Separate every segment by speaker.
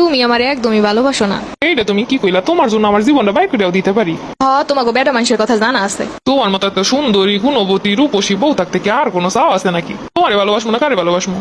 Speaker 1: তুমি আমার একদমই ভালোবাসো না।
Speaker 2: এইটা তুমি কি কইলা? তোমার জন্য আমার জীবনটা বাইক করেও দিতে পারি।
Speaker 1: হ তোমাকে বেটা মানুষের কথা জানা আছে।
Speaker 2: তোমার মতো একটা সুন্দরী গুণবতী রূপসী বউ থাকতে কি আর কোনো চাও আছে নাকি? তোমারে ভালোবাসবো না কারে ভালোবাসবো?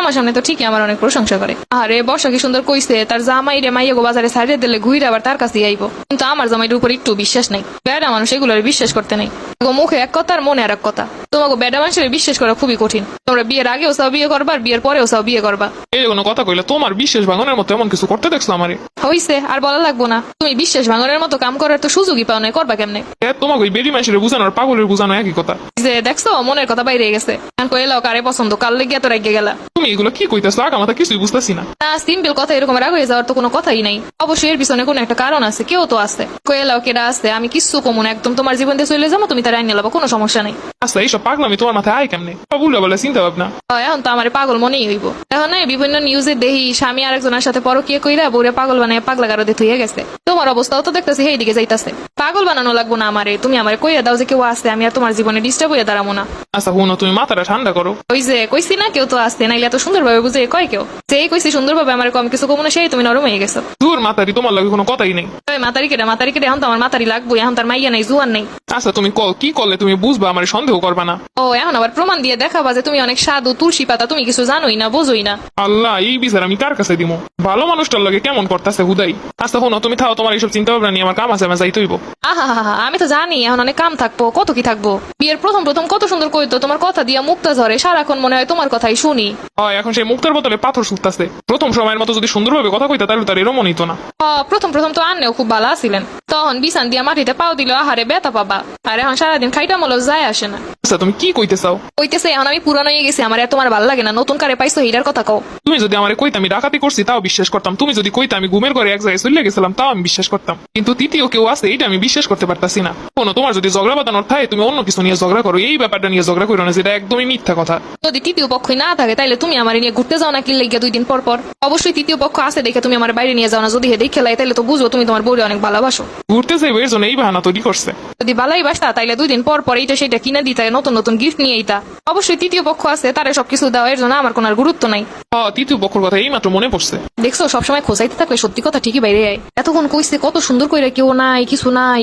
Speaker 1: আমার সামনে তো ঠিকই আমার অনেক প্রশংসা করে। আরে বর্ষা কি সুন্দর কইছে তার জামাই রে মাইয়া গো বাজারে ছাড়িয়ে দিলে ঘুরে আবার তার কাছে আইবো। কিন্তু আমার জামাইটার উপর একটু বিশ্বাস নাই। বেড়া মানুষ এগুলোর বিশ্বাস করতে নাই। গো মুখে এক কথা আর মনে আর এক কথা। তোমাকে বেড়া মানুষের বিশ্বাস করা খুবই কঠিন। তোমরা বিয়ের আগেও চাও বিয়ে করবা আর বিয়ের পরেও চাও বিয়ে করবা।
Speaker 2: এই যে কোনো কথা কইলা তোমার বিশ্বাস ভাঙনের মতো এমন কিছু করতে দেখছ আমারে?
Speaker 1: হইছে আর বলা লাগবো না। তুমি বিশ্বাস ভাঙনের মতো কাম করার তো সুযোগই পাও না করবা কেমনে?
Speaker 2: এ, তোমাকে ওই বেরি মানুষের বুঝানোর পাগলের বুঝানো একই কথা।
Speaker 1: যে দেখছ মনের কথা বাইরে গেছে। কইলাও কারে পছন্দ কাল লেগে এত রেগে গেলা।
Speaker 2: তুমি এগুলো কি কইতেছো? আগা মাথা কিছুই বুঝতেছি না।
Speaker 1: না সিম্পল কথা এরকম রাগ হয়ে যাওয়ার তো কোনো কথাই নাই। অবশ্যই এর পিছনে কোনো একটা কারণ আছে কেউ তো আছে। কয়েলাও কেডা আছে আমি কিচ্ছু কমন একদম তোমার জীবন দিয়ে চলে যাব তুমি তার আইন নেলাবো কোনো সমস্যা নাই।
Speaker 2: আচ্ছা এইসব পাগলামি তোমার মাথায় আয় কেমনে? বুঝলে বলে চিন্তা ভাবনা।
Speaker 1: এখন তো আমার পাগল মনেই হইব। এখন এই বিভিন্ন নিউজে দেখি স্বামী আরেকজনের সাথে পরকিয়ে কইরা বউরে পাগল বানায় পাগলা গারো দিয়ে থইয়া গেছে। তোমার অবস্থাও তো দেখতেছি সেই দিকে যাইতাছে। পাগল বানানো লাগবো না আমারে তুমি আমারে কইয়া দাও যে কেউ আছে আমি আর তোমার জীবনে ডিস্টার্ব হইয়া দাঁড়াবো না।
Speaker 2: আচ্ছা হুনো তুমি মাথাটা ঠান্ডা করো।
Speaker 1: ওই যে কইছি না কেউ তো আসছে নাইলে এত সুন্দরভাবে বুঝে কয় কেউ? যেই কইছি সুন্দরভাবে আমার কম কিছু কমনে সেই তুমি নরম হয়ে গেছো।
Speaker 2: দূর মাতারি তোমার লাগে কোনো কথাই নেই।
Speaker 1: ওই মাতারি কেটে মাতারি কেটে এখন তো আমার মাতারি লাগবো এখন তার মাইয়া নাই জুয়ান নেই।
Speaker 2: আচ্ছা তুমি কল কি করলে তুমি বুঝবা আমার সন্দেহ করবা না।
Speaker 1: ও এখন আবার প্রমাণ দিয়ে দেখাবা যে তুমি অনেক সাধু তুলসী পাতা তুমি কিছু জানোই না বোঝোই না।
Speaker 2: আল্লাহ এই বিচার আমি কার কাছে দিব ভালো মানুষটার লাগে কেমন করতেছে হুদাই? আচ্ছা হুনো তুমি থাও তোমার এইসব চিন্তা ভাবনা নিয়ে আমার কাম আছে আমি যাইতে হইব।
Speaker 1: আহা হা আমি তো জানি এখন অনেক কাম থাকব কত কি থাকব। বিয়ের প্রথম প্রথম কত সুন্দর কইতো তোমার কথা দিয়া মুক্তা ঝরে সারাক্ষণ মনে হয় তোমার কথাই শুনি।
Speaker 2: হয় এখন সেই মুক্তার বোতলে পাথর সুত্তাছে প্রথম সময়ের মতো যদি সুন্দরভাবে কথা কইতা, তাহলে তার এরম নিত না।
Speaker 1: প্রথম প্রথম তো আন্নেও খুব ভালো আছিলেন। তখন বিছান দিয়া মাটিতে পাও দিল, আহারে বেতা পাবা। আর এখন সারাদিন খাইটা মলো যায় আসে না।
Speaker 2: আচ্ছা তুমি কি কইতে চাও
Speaker 1: কইতেছে এখন আমি পুরানো হয়ে গেছি আমার তোমার ভালো লাগে না নতুন কারে পাইছো হিটার কথা কও।
Speaker 2: তুমি যদি আমার কইতে আমি ডাকাতি করছি তাও বিশ্বাস করতাম। তুমি যদি কইতে আমি ঘুমের ঘরে এক জায়গায় চলে গেছিলাম তাও আমি বিশ্বাস করতাম। কিন্তু তৃতীয় কেউ আছে এইটা আমি বিশ্বাস করতে পারতাছি না। কোনো তোমার যদি ঝগড়া বাঁধানোর থাকে তুমি অন্য কিছু নিয়ে ঝগড়া করো এই ব্যাপারটা নিয়ে ঝগড়া করো না যেটা একদমই মিথ্যা কথা।
Speaker 1: যদি তৃতীয় পক্ষই না থাকে তাইলে তুমি আমার নিয়ে ঘুরতে যাও না কি লেগে দুই দিন পর পর? অবশ্যই তৃতীয় পক্ষ আছে দেখে তুমি আমার বাইরে নিয়ে যাও না যদি হেডে খেলাই তাইলে তো বুঝো তুমি তোমার বউরে অনেক ভালোবাসো।
Speaker 2: ঘুরতে যাইবো এর জন্য এই বাহানা তৈরি করছে।
Speaker 1: যদি বালাই বাসতা তাইলে দুই দিন পর পর এইটা সেটা কিনে দিতে নতুন নতুন গিফট নিয়ে তা অবশ্যই তৃতীয় পক্ষ আছে তারে সবকিছু দেওয়া এর জন্য আমার কোনো আর গুরুত্ব নাই।
Speaker 2: হ তৃতীয় পক্ষর কথা এই মাত্র মনে পড়ছে।
Speaker 1: দেখছ সবসময় খোঁজাইতে থাকলে সত্যি কথা ঠিকই বাইরে যায় এতক্ষণ কইছে কত সুন্দর কইরা কেউ নাই কিছু নাই।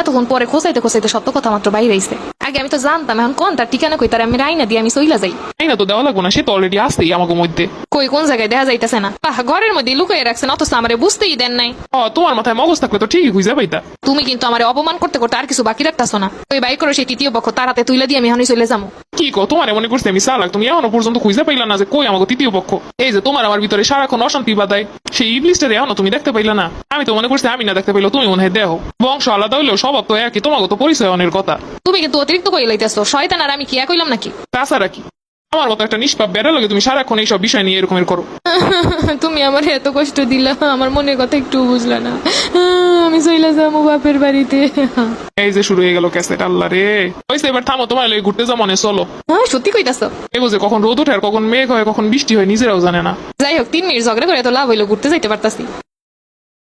Speaker 1: এতক্ষণ পরে খোঁজাইতে খোঁজাইতে সত্য কথা মাত্র বাইরে আইছে। আগে আমি তো জানতাম এখন কোন তার ঠিকানা কই তার আমি রাইনা দিয়ে আমি সইলা যাই।
Speaker 2: রাইনা না তো দেওয়া লাগবো না সে তো অলরেডি আসতেই আমাকে মধ্যে।
Speaker 1: কই কোন জায়গায় দেখা যাইতেছে না? বাহ ঘরের মধ্যে লুকাই রাখছেন অথচ আমারে বুঝতেই দেন নাই।
Speaker 2: ও তোমার মাথায় মগজ থাকলে তো ঠিকই খুঁজে পাইতা।
Speaker 1: তুমি কিন্তু আমার অপমান করতে করতে আর কিছু বাকি রাখতেছো না। ওই বাইক করে সেই তৃতীয় পক্ষ তার হাতে তুইলা দিয়ে আমি এখনই চলে যাব
Speaker 2: কি কো তোমার মনে করছে আমি চালাক। তুমি এখনও পর্যন্ত খুঁজে পাইলা না যে কই আমাকে তৃতীয় পক্ষ। এই যে তোমার আমার ভিতরে সারাক্ষণ অশান্তি বাদায় সেই ইবলিশটারে এখনও তুমি দেখতে পাইলা না। আমি তো মনে করছি আমি না দেখতে পাইলো তুমি মনে হয় দেহ বংশ আলাদা হইলেও স্বভাব তো একই তোমাকে তো পরিচয় অনের কথা।
Speaker 1: তুমি কিন্তু অতিরিক্ত কই লাইতেছো। শয়তান আর আমি কি এক কইলাম নাকি?
Speaker 2: তাছাড়া কি? আমার মতো একটা নিষ্পাপ বেড়া লাগে তুমি সারাক্ষণ এইসব বিষয় নিয়ে এরকমের করো।
Speaker 1: তুমি আমার এত কষ্ট দিলা আমার মনের কথা একটু বুঝলা না। আমি চইলা যাব বাপের বাড়িতে।
Speaker 2: এই যে শুরু হয়ে গেল ক্যাসেট আল্লাহ রে। হয়েছে এবার থামো তোমার লগে ঘুরতে যা মনে চলো।
Speaker 1: হ্যাঁ সত্যি কইতাছো?
Speaker 2: এই বুঝে কখন রোদ ওঠে আর কখন মেঘ হয় কখন বৃষ্টি হয় নিজেরাও জানে না।
Speaker 1: যাই হোক তিন মিনিট ঝগড়া করে তো লাভ হইল ঘুরতে যাইতে পারতাছি।